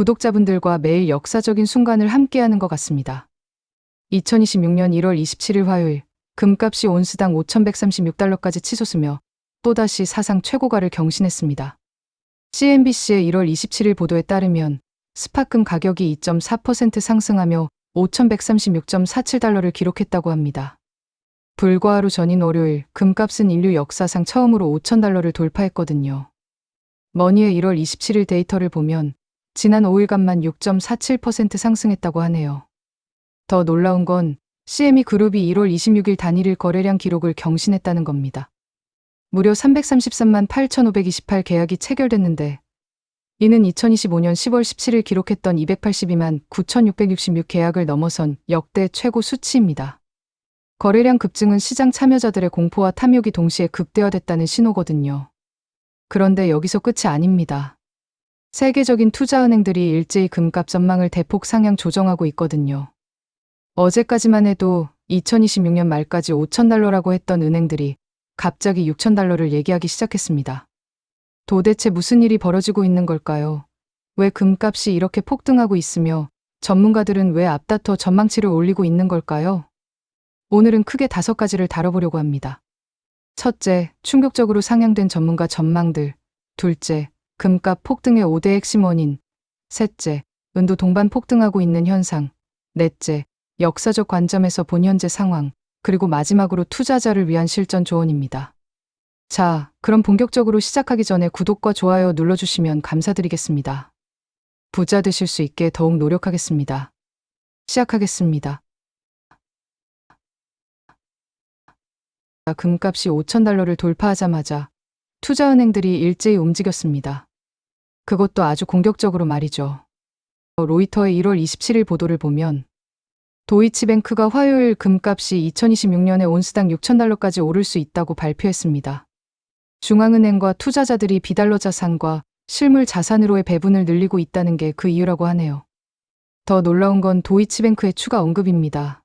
구독자분들과 매일 역사적인 순간을 함께하는 것 같습니다. 2026년 1월 27일 화요일 금값이 온스당 5,136달러까지 치솟으며 또다시 사상 최고가를 경신했습니다. CNBC의 1월 27일 보도에 따르면 스파금 가격이 2.4% 상승하며 5,136.47달러를 기록했다고 합니다. 불과 하루 전인 월요일 금값은 인류 역사상 처음으로 5,000달러를 돌파했거든요. 머니의 1월 27일 데이터를 보면 지난 5일간만 6.47% 상승했다고 하네요. 더 놀라운 건 CME 그룹이 1월 26일 단일일 거래량 기록을 경신했다는 겁니다. 무려 333만 8,528 계약이 체결됐는데 이는 2025년 10월 17일 기록했던 282만 9,666 계약을 넘어선 역대 최고 수치입니다. 거래량 급증은 시장 참여자들의 공포와 탐욕이 동시에 극대화됐다는 신호거든요. 그런데 여기서 끝이 아닙니다. 세계적인 투자은행들이 일제히 금값 전망을 대폭 상향 조정하고 있거든요. 어제까지만 해도 2026년 말까지 5,000달러라고 했던 은행들이 갑자기 6,000달러를 얘기하기 시작했습니다. 도대체 무슨 일이 벌어지고 있는 걸까요? 왜 금값이 이렇게 폭등하고 있으며 전문가들은 왜 앞다퉈 전망치를 올리고 있는 걸까요? 오늘은 크게 다섯 가지를 다뤄보려고 합니다. 첫째, 충격적으로 상향된 전문가 전망들. 둘째, 금값 폭등의 5대 핵심 원인. 셋째, 은도 동반 폭등하고 있는 현상. 넷째, 역사적 관점에서 본 현재 상황. 그리고 마지막으로 투자자를 위한 실전 조언입니다. 자, 그럼 본격적으로 시작하기 전에 구독과 좋아요 눌러주시면 감사드리겠습니다. 부자 되실 수 있게 더욱 노력하겠습니다. 시작하겠습니다. 금값이 5,000달러를 돌파하자마자 투자은행들이 일제히 움직였습니다. 그것도 아주 공격적으로 말이죠. 로이터의 1월 27일 보도를 보면 도이치뱅크가 화요일 금값이 2026년에 온스당 6,000달러까지 오를 수 있다고 발표했습니다. 중앙은행과 투자자들이 비달러 자산과 실물 자산으로의 배분을 늘리고 있다는 게 그 이유라고 하네요. 더 놀라운 건 도이치뱅크의 추가 언급입니다.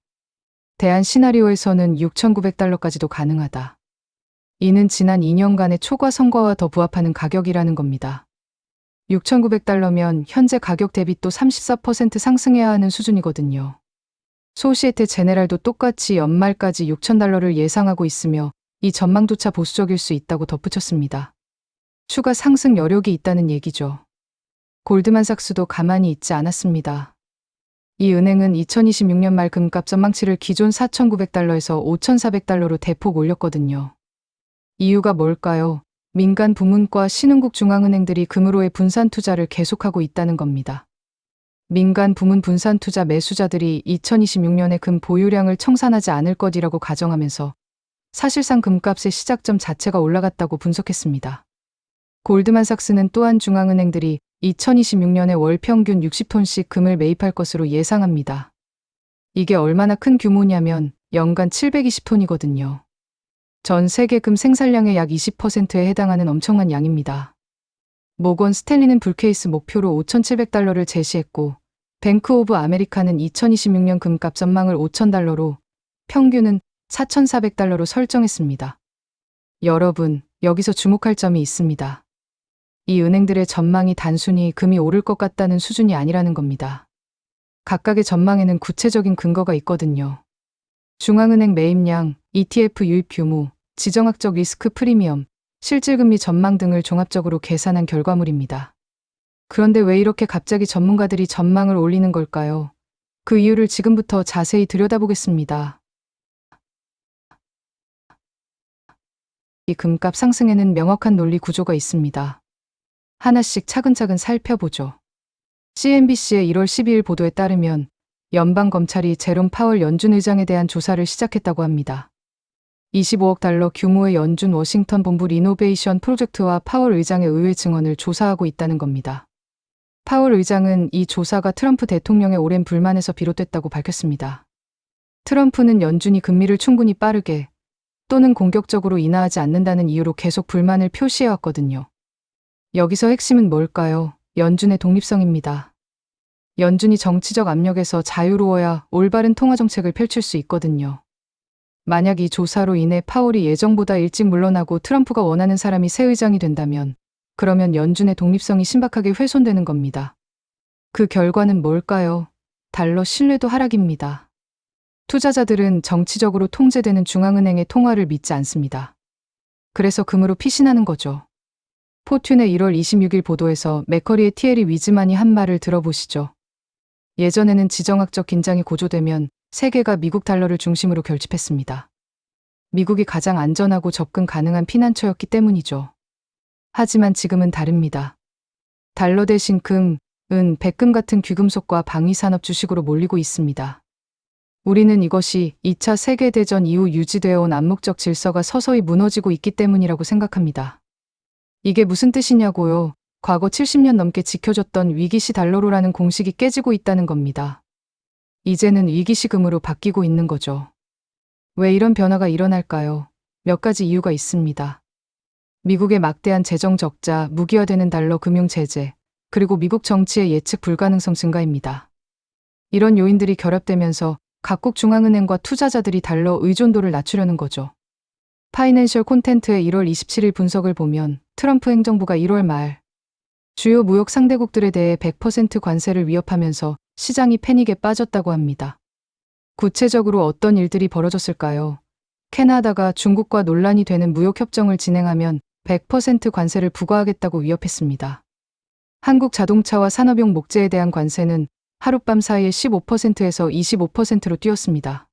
대한 시나리오에서는 6,900달러까지도 가능하다. 이는 지난 2년간의 초과 성과와 더 부합하는 가격이라는 겁니다. 6,900달러면 현재 가격 대비 또 34% 상승해야 하는 수준이거든요. 소시에테 제네랄도 똑같이 연말까지 6,000달러를 예상하고 있으며 이 전망조차 보수적일 수 있다고 덧붙였습니다. 추가 상승 여력이 있다는 얘기죠. 골드만삭스도 가만히 있지 않았습니다. 이 은행은 2026년 말 금값 전망치를 기존 4,900달러에서 5,400달러로 대폭 올렸거든요. 이유가 뭘까요? 민간 부문과 신흥국 중앙은행들이 금으로의 분산 투자를 계속하고 있다는 겁니다. 민간 부문 분산 투자 매수자들이 2026년에 금 보유량을 청산하지 않을 것이라고 가정하면서 사실상 금값의 시작점 자체가 올라갔다고 분석했습니다. 골드만삭스는 또한 중앙은행들이 2026년에 월 평균 60톤씩 금을 매입할 것으로 예상합니다. 이게 얼마나 큰 규모냐면 연간 720톤이거든요. 전 세계 금 생산량의 약 20%에 해당하는 엄청난 양입니다. 모건 스탠리는 불케이스 목표로 5,700달러를 제시했고 뱅크 오브 아메리카는 2026년 금값 전망을 5,000달러로 평균은 4,400달러로 설정했습니다. 여러분, 여기서 주목할 점이 있습니다. 이 은행들의 전망이 단순히 금이 오를 것 같다는 수준이 아니라는 겁니다. 각각의 전망에는 구체적인 근거가 있거든요. 중앙은행 매입량, ETF 유입 규모, 지정학적 리스크 프리미엄, 실질금리 전망 등을 종합적으로 계산한 결과물입니다. 그런데 왜 이렇게 갑자기 전문가들이 전망을 올리는 걸까요? 그 이유를 지금부터 자세히 들여다보겠습니다. 이 금값 상승에는 명확한 논리 구조가 있습니다. 하나씩 차근차근 살펴보죠. CNBC의 1월 12일 보도에 따르면 연방검찰이 제롬 파월 연준 의장에 대한 조사를 시작했다고 합니다. 25억 달러 규모의 연준 워싱턴 본부 리노베이션 프로젝트와 파월 의장의 의회 증언을 조사하고 있다는 겁니다. 파월 의장은 이 조사가 트럼프 대통령의 오랜 불만에서 비롯됐다고 밝혔습니다. 트럼프는 연준이 금리를 충분히 빠르게 또는 공격적으로 인하하지 않는다는 이유로 계속 불만을 표시해왔거든요. 여기서 핵심은 뭘까요? 연준의 독립성입니다. 연준이 정치적 압력에서 자유로워야 올바른 통화 정책을 펼칠 수 있거든요. 만약 이 조사로 인해 파월이 예정보다 일찍 물러나고 트럼프가 원하는 사람이 새 의장이 된다면 그러면 연준의 독립성이 신박하게 훼손되는 겁니다. 그 결과는 뭘까요? 달러 신뢰도 하락입니다. 투자자들은 정치적으로 통제되는 중앙은행의 통화를 믿지 않습니다. 그래서 금으로 피신하는 거죠. 포튠의 1월 26일 보도에서 맥커리의 티에리 위즈만이 한 말을 들어보시죠. 예전에는 지정학적 긴장이 고조되면 세계가 미국 달러를 중심으로 결집했습니다. 미국이 가장 안전하고 접근 가능한 피난처였기 때문이죠. 하지만 지금은 다릅니다. 달러 대신 금, 은, 백금 같은 귀금속과 방위산업 주식으로 몰리고 있습니다. 우리는 이것이 2차 세계대전 이후 유지되어 온 암묵적 질서가 서서히 무너지고 있기 때문이라고 생각합니다. 이게 무슨 뜻이냐고요? 과거 70년 넘게 지켜졌던 위기시 달러로라는 공식이 깨지고 있다는 겁니다. 이제는 위기시금으로 바뀌고 있는 거죠. 왜 이런 변화가 일어날까요? 몇 가지 이유가 있습니다. 미국의 막대한 재정 적자, 무기화되는 달러 금융 제재, 그리고 미국 정치의 예측 불가능성 증가입니다. 이런 요인들이 결합되면서 각국 중앙은행과 투자자들이 달러 의존도를 낮추려는 거죠. 파이낸셜 콘텐트의 1월 27일 분석을 보면 트럼프 행정부가 1월 말 주요 무역 상대국들에 대해 100% 관세를 위협하면서 시장이 패닉에 빠졌다고 합니다. 구체적으로 어떤 일들이 벌어졌을까요? 캐나다가 중국과 논란이 되는 무역 협정을 진행하면 100% 관세를 부과하겠다고 위협했습니다. 한국 자동차와 산업용 목재에 대한 관세는 하룻밤 사이에 15%에서 25%로 뛰었습니다.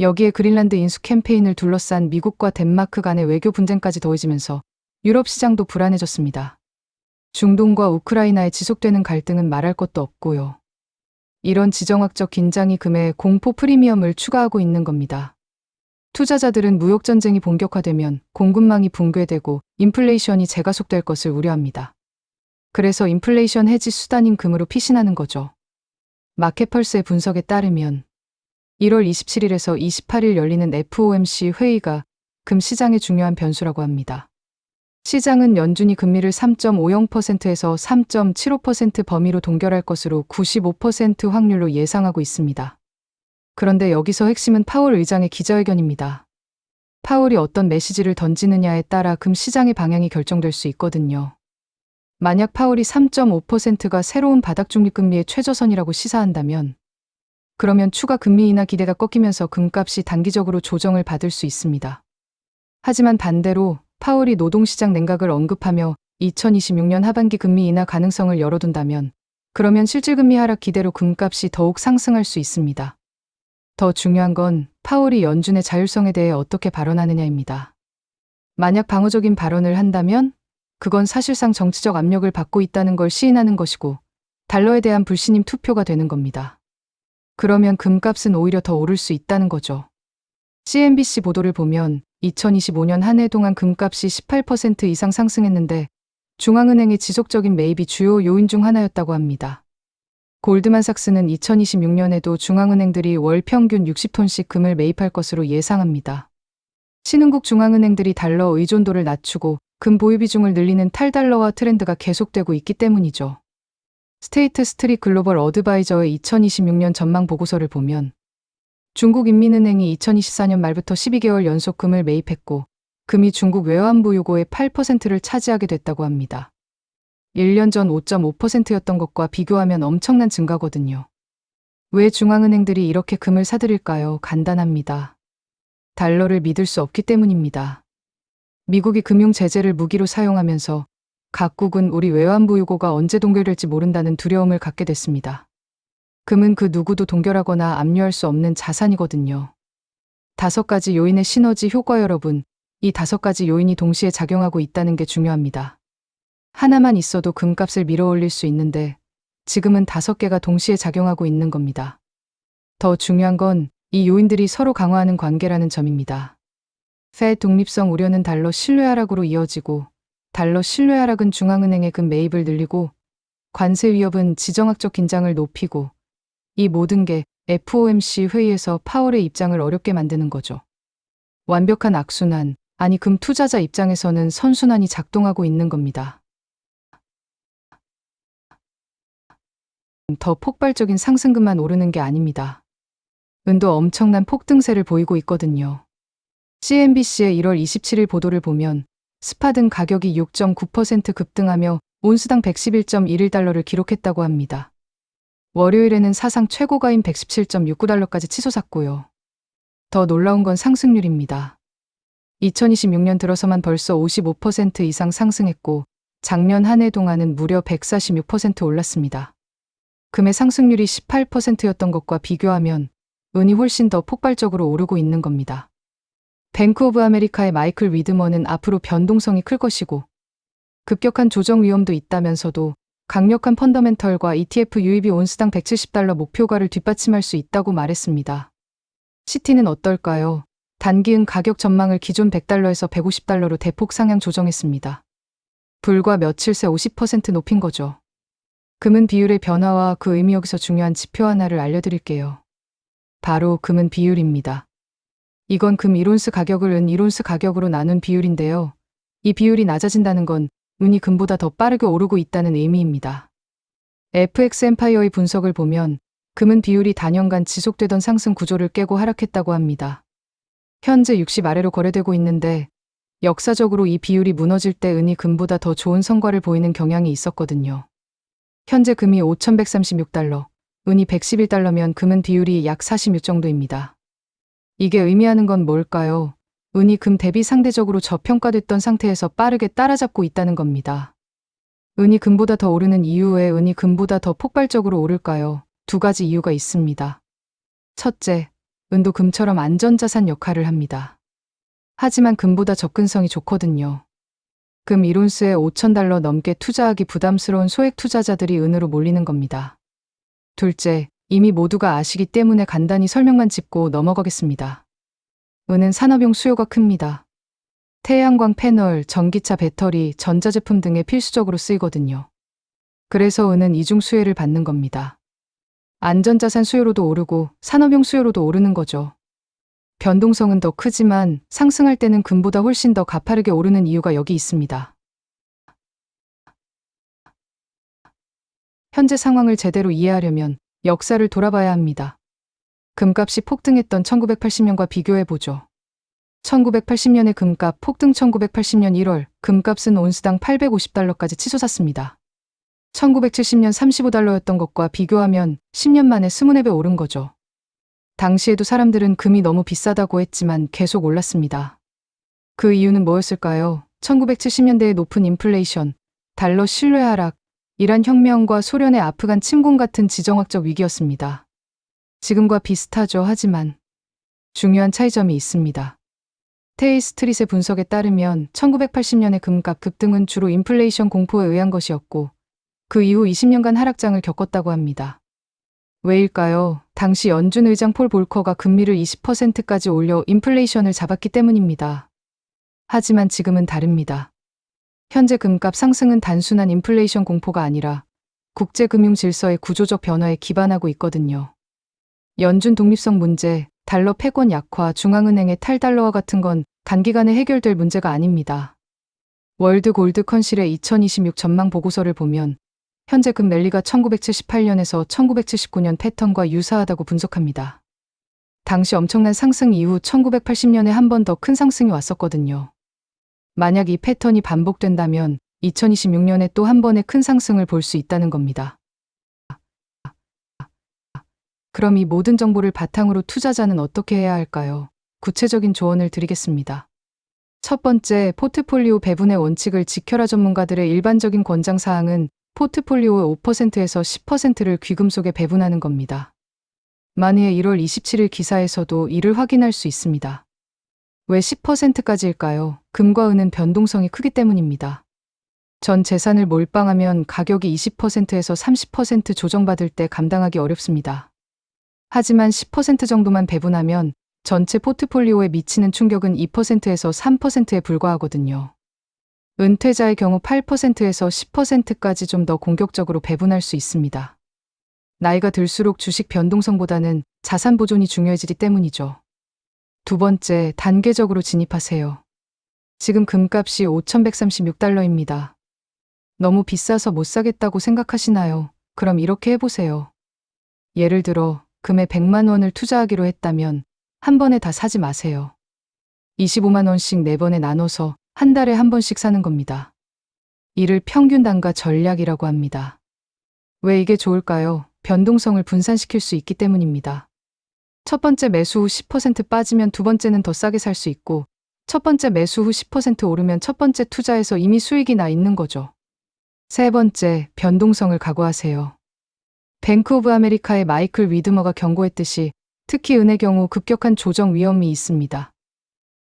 여기에 그린란드 인수 캠페인을 둘러싼 미국과 덴마크 간의 외교 분쟁까지 더해지면서 유럽 시장도 불안해졌습니다. 중동과 우크라이나에 지속되는 갈등은 말할 것도 없고요. 이런 지정학적 긴장이 금의 공포 프리미엄을 추가하고 있는 겁니다. 투자자들은 무역 전쟁이 본격화되면 공급망이 붕괴되고 인플레이션이 재가속될 것을 우려합니다. 그래서 인플레이션 해지 수단인 금으로 피신하는 거죠. 마켓펄스의 분석에 따르면 1월 27일에서 28일 열리는 FOMC 회의가 금 시장의 중요한 변수라고 합니다. 시장은 연준이 금리를 3.50%에서 3.75% 범위로 동결할 것으로 95% 확률로 예상하고 있습니다. 그런데 여기서 핵심은 파월 의장의 기자회견입니다. 파월이 어떤 메시지를 던지느냐에 따라 금 시장의 방향이 결정될 수 있거든요. 만약 파월이 3.5%가 새로운 바닥 중립금리의 최저선이라고 시사한다면 그러면 추가 금리 인하 기대가 꺾이면서 금값이 단기적으로 조정을 받을 수 있습니다. 하지만 반대로 파월이 노동시장 냉각을 언급하며 2026년 하반기 금리 인하 가능성을 열어둔다면 그러면 실질금리 하락 기대로 금값이 더욱 상승할 수 있습니다. 더 중요한 건 파월이 연준의 자율성에 대해 어떻게 발언하느냐입니다. 만약 방어적인 발언을 한다면 그건 사실상 정치적 압력을 받고 있다는 걸 시인하는 것이고 달러에 대한 불신임 투표가 되는 겁니다. 그러면 금값은 오히려 더 오를 수 있다는 거죠. CNBC 보도를 보면 2025년 한 해 동안 금값이 18% 이상 상승했는데 중앙은행의 지속적인 매입이 주요 요인 중 하나였다고 합니다. 골드만삭스는 2026년에도 중앙은행들이 월 평균 60톤씩 금을 매입할 것으로 예상합니다. 신흥국 중앙은행들이 달러 의존도를 낮추고 금 보유 비중을 늘리는 탈달러화 트렌드가 계속되고 있기 때문이죠. 스테이트 스트릿 글로벌 어드바이저의 2026년 전망 보고서를 보면 중국인민은행이 2024년 말부터 12개월 연속 금을 매입했고 금이 중국 외환부 요고의 8%를 차지하게 됐다고 합니다. 1년 전 5.5%였던 것과 비교하면 엄청난 증가거든요. 왜 중앙은행들이 이렇게 금을 사들일까요? 간단합니다. 달러를 믿을 수 없기 때문입니다. 미국이 금융 제재를 무기로 사용하면서 각국은 우리 외환부 요고가 언제 동결될지 모른다는 두려움을 갖게 됐습니다. 금은 그 누구도 동결하거나 압류할 수 없는 자산이거든요. 다섯 가지 요인의 시너지 효과 여러분, 이 다섯 가지 요인이 동시에 작용하고 있다는 게 중요합니다. 하나만 있어도 금값을 밀어 올릴 수 있는데 지금은 다섯 개가 동시에 작용하고 있는 겁니다. 더 중요한 건 이 요인들이 서로 강화하는 관계라는 점입니다. 페 독립성 우려는 달러 신뢰 하락으로 이어지고 달러 신뢰 하락은 중앙은행의 금 매입을 늘리고 관세 위협은 지정학적 긴장을 높이고 이 모든 게 FOMC 회의에서 파월의 입장을 어렵게 만드는 거죠. 완벽한 악순환, 아니 금 투자자 입장에서는 선순환이 작동하고 있는 겁니다. 더 폭발적인 상승금만 오르는 게 아닙니다. 은도 엄청난 폭등세를 보이고 있거든요. CNBC의 1월 27일 보도를 보면 스파 등 가격이 6.9% 급등하며 온수당 111.11달러를 기록했다고 합니다. 월요일에는 사상 최고가인 117.69달러까지 치솟았고요. 더 놀라운 건 상승률입니다. 2026년 들어서만 벌써 55% 이상 상승했고 작년 한 해 동안은 무려 146% 올랐습니다. 금의 상승률이 18%였던 것과 비교하면 은이 훨씬 더 폭발적으로 오르고 있는 겁니다. 뱅크 오브 아메리카의 마이클 위드먼은 앞으로 변동성이 클 것이고 급격한 조정 위험도 있다면서도 강력한 펀더멘털과 ETF 유입이 온스당 170달러 목표가를 뒷받침할 수 있다고 말했습니다. 시티는 어떨까요? 단기은 가격 전망을 기존 100달러에서 150달러로 대폭 상향 조정했습니다. 불과 며칠 새 50% 높인 거죠. 금은 비율의 변화와 그 의미 여기서 중요한 지표 하나를 알려드릴게요. 바로 금은 비율입니다. 이건 금 1온스 가격을 은 1온스 가격으로 나눈 비율인데요. 이 비율이 낮아진다는 건 은이 금보다 더 빠르게 오르고 있다는 의미입니다. FX 엠파이어의 분석을 보면 금은 비율이 단연간 지속되던 상승 구조를 깨고 하락했다고 합니다. 현재 60 아래로 거래되고 있는데 역사적으로 이 비율이 무너질 때 은이 금보다 더 좋은 성과를 보이는 경향이 있었거든요. 현재 금이 5,136달러, 은이 111달러면 금은 비율이 약 46 정도입니다. 이게 의미하는 건 뭘까요? 은이 금 대비 상대적으로 저평가됐던 상태에서 빠르게 따라잡고 있다는 겁니다. 은이 금보다 더 오르는 이유 에 은이 금보다 더 폭발적으로 오를까요? 두 가지 이유가 있습니다. 첫째, 은도 금처럼 안전자산 역할을 합니다. 하지만 금보다 접근성이 좋거든요. 금 1온스에 5천달러 넘게 투자하기 부담스러운 소액 투자자들이 은으로 몰리는 겁니다. 둘째, 이미 모두가 아시기 때문에 간단히 설명만 짚고 넘어가겠습니다. 은은 산업용 수요가 큽니다. 태양광 패널, 전기차 배터리, 전자제품 등에 필수적으로 쓰이거든요. 그래서 은은 이중 수혜를 받는 겁니다. 안전자산 수요로도 오르고 산업용 수요로도 오르는 거죠. 변동성은 더 크지만 상승할 때는 금보다 훨씬 더 가파르게 오르는 이유가 여기 있습니다. 현재 상황을 제대로 이해하려면 역사를 돌아봐야 합니다. 금값이 폭등했던 1980년과 비교해 보죠. 1980년의 금값 폭등 1980년 1월 금값은 온스당 850달러까지 치솟았습니다. 1970년 35달러였던 것과 비교하면 10년 만에 24배 오른 거죠. 당시에도 사람들은 금이 너무 비싸다고 했지만 계속 올랐습니다. 그 이유는 뭐였을까요? 1970년대의 높은 인플레이션, 달러 신뢰 하락, 이란 혁명과 소련의 아프간 침공 같은 지정학적 위기였습니다. 지금과 비슷하죠. 하지만 중요한 차이점이 있습니다. 테이 스트릿의 분석에 따르면 1980년의 금값 급등은 주로 인플레이션 공포에 의한 것이었고 그 이후 20년간 하락장을 겪었다고 합니다. 왜일까요? 당시 연준 의장 폴 볼커가 금리를 20%까지 올려 인플레이션을 잡았기 때문입니다. 하지만 지금은 다릅니다. 현재 금값 상승은 단순한 인플레이션 공포가 아니라 국제 금융 질서의 구조적 변화에 기반하고 있거든요. 연준 독립성 문제, 달러 패권 약화, 중앙은행의 탈달러와 같은 건 단기간에 해결될 문제가 아닙니다. 월드 골드 컨실의 2026 전망 보고서를 보면 현재 금 랠리가 1978년에서 1979년 패턴과 유사하다고 분석합니다. 당시 엄청난 상승 이후 1980년에 한 번 더 큰 상승이 왔었거든요. 만약 이 패턴이 반복된다면 2026년에 또 한 번의 큰 상승을 볼 수 있다는 겁니다. 그럼 이 모든 정보를 바탕으로 투자자는 어떻게 해야 할까요? 구체적인 조언을 드리겠습니다. 첫 번째, 포트폴리오 배분의 원칙을 지켜라 전문가들의 일반적인 권장 사항은 포트폴리오의 5%에서 10%를 귀금속에 배분하는 겁니다. 만일 1월 27일 기사에서도 이를 확인할 수 있습니다. 왜 10%까지일까요? 금과 은은 변동성이 크기 때문입니다. 전 재산을 몰빵하면 가격이 20%에서 30% 조정받을 때 감당하기 어렵습니다. 하지만 10% 정도만 배분하면 전체 포트폴리오에 미치는 충격은 2%에서 3%에 불과하거든요. 은퇴자의 경우 8%에서 10%까지 좀 더 공격적으로 배분할 수 있습니다. 나이가 들수록 주식 변동성보다는 자산 보존이 중요해지기 때문이죠. 두 번째, 단계적으로 진입하세요. 지금 금값이 5,136달러입니다. 너무 비싸서 못 사겠다고 생각하시나요? 그럼 이렇게 해보세요. 예를 들어, 금에 100만 원을 투자하기로 했다면 한 번에 다 사지 마세요. 25만 원씩 4번에 나눠서 한 달에 한 번씩 사는 겁니다. 이를 평균 단가 전략이라고 합니다. 왜 이게 좋을까요? 변동성을 분산시킬 수 있기 때문입니다. 첫 번째 매수 후 10% 빠지면 두 번째는 더 싸게 살 수 있고, 첫 번째 매수 후 10% 오르면 첫 번째 투자에서 이미 수익이 나 있는 거죠. 세 번째, 변동성을 각오하세요. 뱅크 오브 아메리카의 마이클 위드머가 경고했듯이 특히 은의 경우 급격한 조정 위험이 있습니다.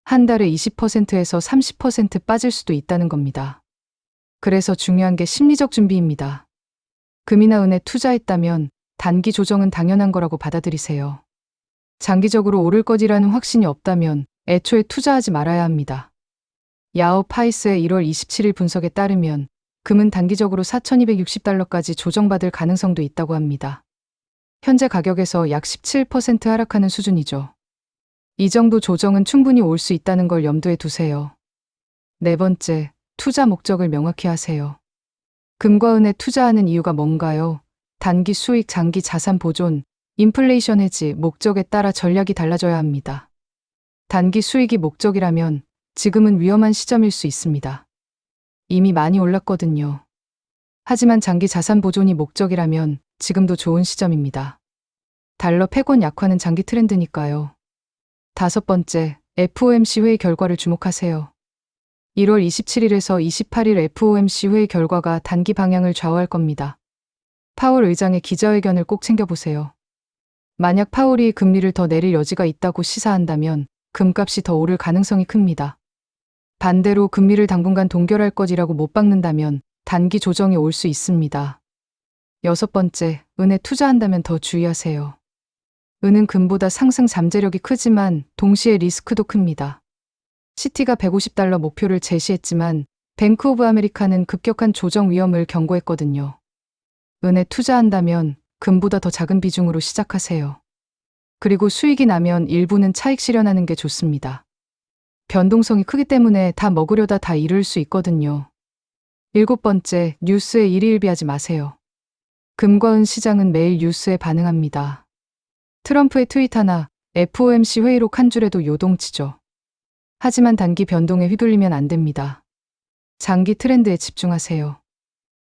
한 달에 20%에서 30% 빠질 수도 있다는 겁니다. 그래서 중요한 게 심리적 준비입니다. 금이나 은에 투자했다면 단기 조정은 당연한 거라고 받아들이세요. 장기적으로 오를 것이라는 확신이 없다면 애초에 투자하지 말아야 합니다. 야오 파이스의 1월 27일 분석에 따르면 금은 단기적으로 4,260달러까지 조정받을 가능성도 있다고 합니다. 현재 가격에서 약 17% 하락하는 수준이죠. 이 정도 조정은 충분히 올 수 있다는 걸 염두에 두세요. 네 번째, 투자 목적을 명확히 하세요. 금과 은에 투자하는 이유가 뭔가요? 단기 수익, 장기 자산 보존, 인플레이션 해지 목적에 따라 전략이 달라져야 합니다. 단기 수익이 목적이라면 지금은 위험한 시점일 수 있습니다. 이미 많이 올랐거든요. 하지만 장기 자산 보존이 목적이라면 지금도 좋은 시점입니다. 달러 패권 약화는 장기 트렌드니까요. 다섯 번째, FOMC 회의 결과를 주목하세요. 1월 27일에서 28일 FOMC 회의 결과가 단기 방향을 좌우할 겁니다. 파월 의장의 기자회견을 꼭 챙겨보세요. 만약 파월이 금리를 더 내릴 여지가 있다고 시사한다면 금값이 더 오를 가능성이 큽니다. 반대로 금리를 당분간 동결할 것이라고 못 박는다면 단기 조정이 올 수 있습니다. 여섯 번째, 은에 투자한다면 더 주의하세요. 은은 금보다 상승 잠재력이 크지만 동시에 리스크도 큽니다. 시티가 150달러 목표를 제시했지만 뱅크 오브 아메리카는 급격한 조정 위험을 경고했거든요. 은에 투자한다면 금보다 더 작은 비중으로 시작하세요. 그리고 수익이 나면 일부는 차익 실현하는 게 좋습니다. 변동성이 크기 때문에 다 먹으려다 다 잃을 수 있거든요. 일곱 번째, 뉴스에 일희일비하지 마세요. 금과 은 시장은 매일 뉴스에 반응합니다. 트럼프의 트윗 하나, FOMC 회의록 한 줄에도 요동치죠. 하지만 단기 변동에 휘둘리면 안 됩니다. 장기 트렌드에 집중하세요.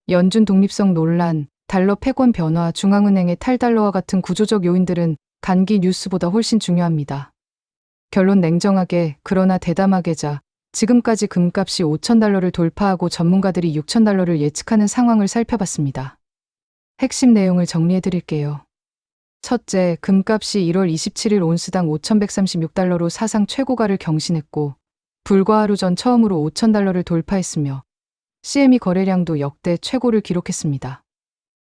연준 독립성 논란, 달러 패권 변화, 중앙은행의 탈달러와 같은 구조적 요인들은 단기 뉴스보다 훨씬 중요합니다. 결론 냉정하게 그러나 대담하게자 지금까지 금값이 5천달러를 돌파하고 전문가들이 6천달러를 예측하는 상황을 살펴봤습니다. 핵심 내용을 정리해 드릴게요. 첫째, 금값이 1월 27일 온스당 5,136달러로 사상 최고가를 경신했고, 불과 하루 전 처음으로 5,000달러를 돌파했으며, CME 거래량도 역대 최고를 기록했습니다.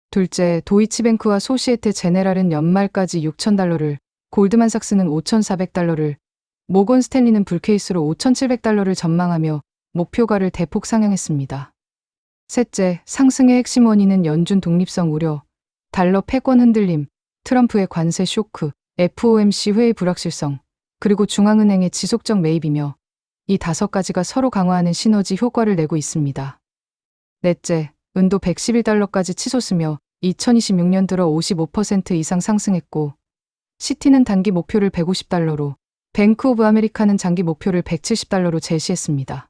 둘째, 도이치뱅크와 소시에테 제네랄은 연말까지 6,000달러를, 골드만삭스는 5,400달러를, 모건 스탠리는 불케이스로 5,700달러를 전망하며 목표가를 대폭 상향했습니다. 셋째, 상승의 핵심 원인은 연준 독립성 우려, 달러 패권 흔들림, 트럼프의 관세 쇼크, FOMC 회의 불확실성, 그리고 중앙은행의 지속적 매입이며 이 다섯 가지가 서로 강화하는 시너지 효과를 내고 있습니다. 넷째, 은도 111달러까지 치솟으며 2026년 들어 55% 이상 상승했고, 시티는 단기 목표를 150달러로, 뱅크 오브 아메리카는 장기 목표를 170달러로 제시했습니다.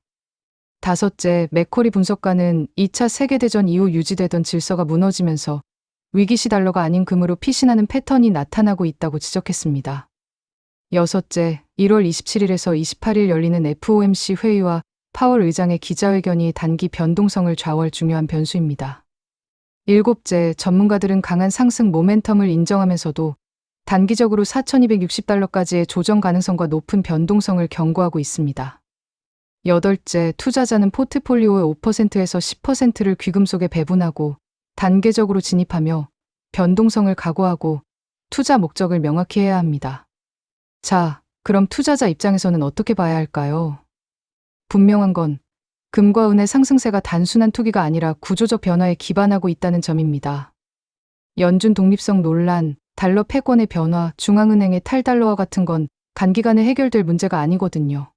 다섯째, 맥코리 분석가는 2차 세계대전 이후 유지되던 질서가 무너지면서 위기시 달러가 아닌 금으로 피신하는 패턴이 나타나고 있다고 지적했습니다. 여섯째, 1월 27일에서 28일 열리는 FOMC 회의와 파월 의장의 기자회견이 단기 변동성을 좌우할 중요한 변수입니다. 일곱째, 전문가들은 강한 상승 모멘텀을 인정하면서도 단기적으로 4,260달러까지의 조정 가능성과 높은 변동성을 경고하고 있습니다. 여덟째, 투자자는 포트폴리오의 5%에서 10%를 귀금속에 배분하고 단계적으로 진입하며 변동성을 각오하고 투자 목적을 명확히 해야 합니다. 자, 그럼 투자자 입장에서는 어떻게 봐야 할까요? 분명한 건 금과 은의 상승세가 단순한 투기가 아니라 구조적 변화에 기반하고 있다는 점입니다. 연준 독립성 논란, 달러 패권의 변화, 중앙은행의 탈달러와 같은 건 단기간에 해결될 문제가 아니거든요.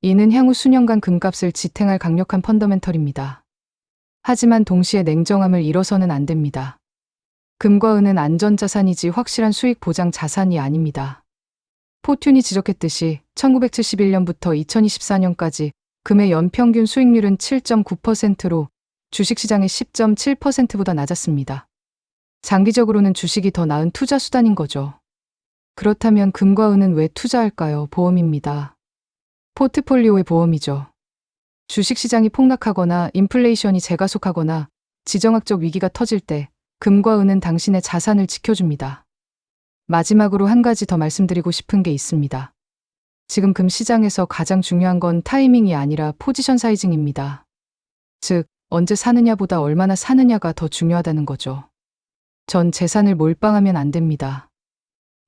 이는 향후 수년간 금값을 지탱할 강력한 펀더멘털입니다. 하지만 동시에 냉정함을 잃어서는 안 됩니다. 금과 은은 안전자산이지 확실한 수익 보장 자산이 아닙니다. 포튠이 지적했듯이 1971년부터 2024년까지 금의 연평균 수익률은 7.9%로 주식시장의 10.7%보다 낮았습니다. 장기적으로는 주식이 더 나은 투자 수단인 거죠. 그렇다면 금과 은은 왜 투자할까요? 보험입니다. 포트폴리오의 보험이죠. 주식시장이 폭락하거나 인플레이션이 재가속하거나 지정학적 위기가 터질 때 금과 은은 당신의 자산을 지켜줍니다. 마지막으로 한 가지 더 말씀드리고 싶은 게 있습니다. 지금 금 시장에서 가장 중요한 건 타이밍이 아니라 포지션 사이징입니다. 즉, 언제 사느냐보다 얼마나 사느냐가 더 중요하다는 거죠. 전 재산을 몰빵하면 안 됩니다.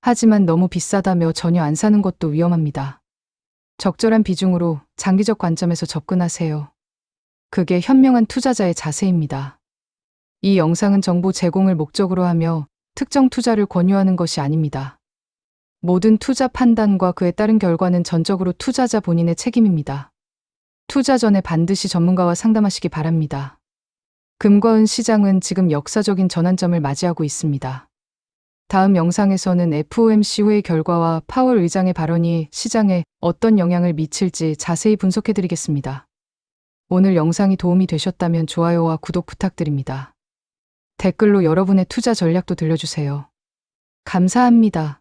하지만 너무 비싸다며 전혀 안 사는 것도 위험합니다. 적절한 비중으로 장기적 관점에서 접근하세요. 그게 현명한 투자자의 자세입니다. 이 영상은 정보 제공을 목적으로 하며 특정 투자를 권유하는 것이 아닙니다. 모든 투자 판단과 그에 따른 결과는 전적으로 투자자 본인의 책임입니다. 투자 전에 반드시 전문가와 상담하시기 바랍니다. 금과 은 시장은 지금 역사적인 전환점을 맞이하고 있습니다. 다음 영상에서는 FOMC 회의 결과와 파월 의장의 발언이 시장에 어떤 영향을 미칠지 자세히 분석해 드리겠습니다. 오늘 영상이 도움이 되셨다면 좋아요와 구독 부탁드립니다. 댓글로 여러분의 투자 전략도 들려주세요. 감사합니다.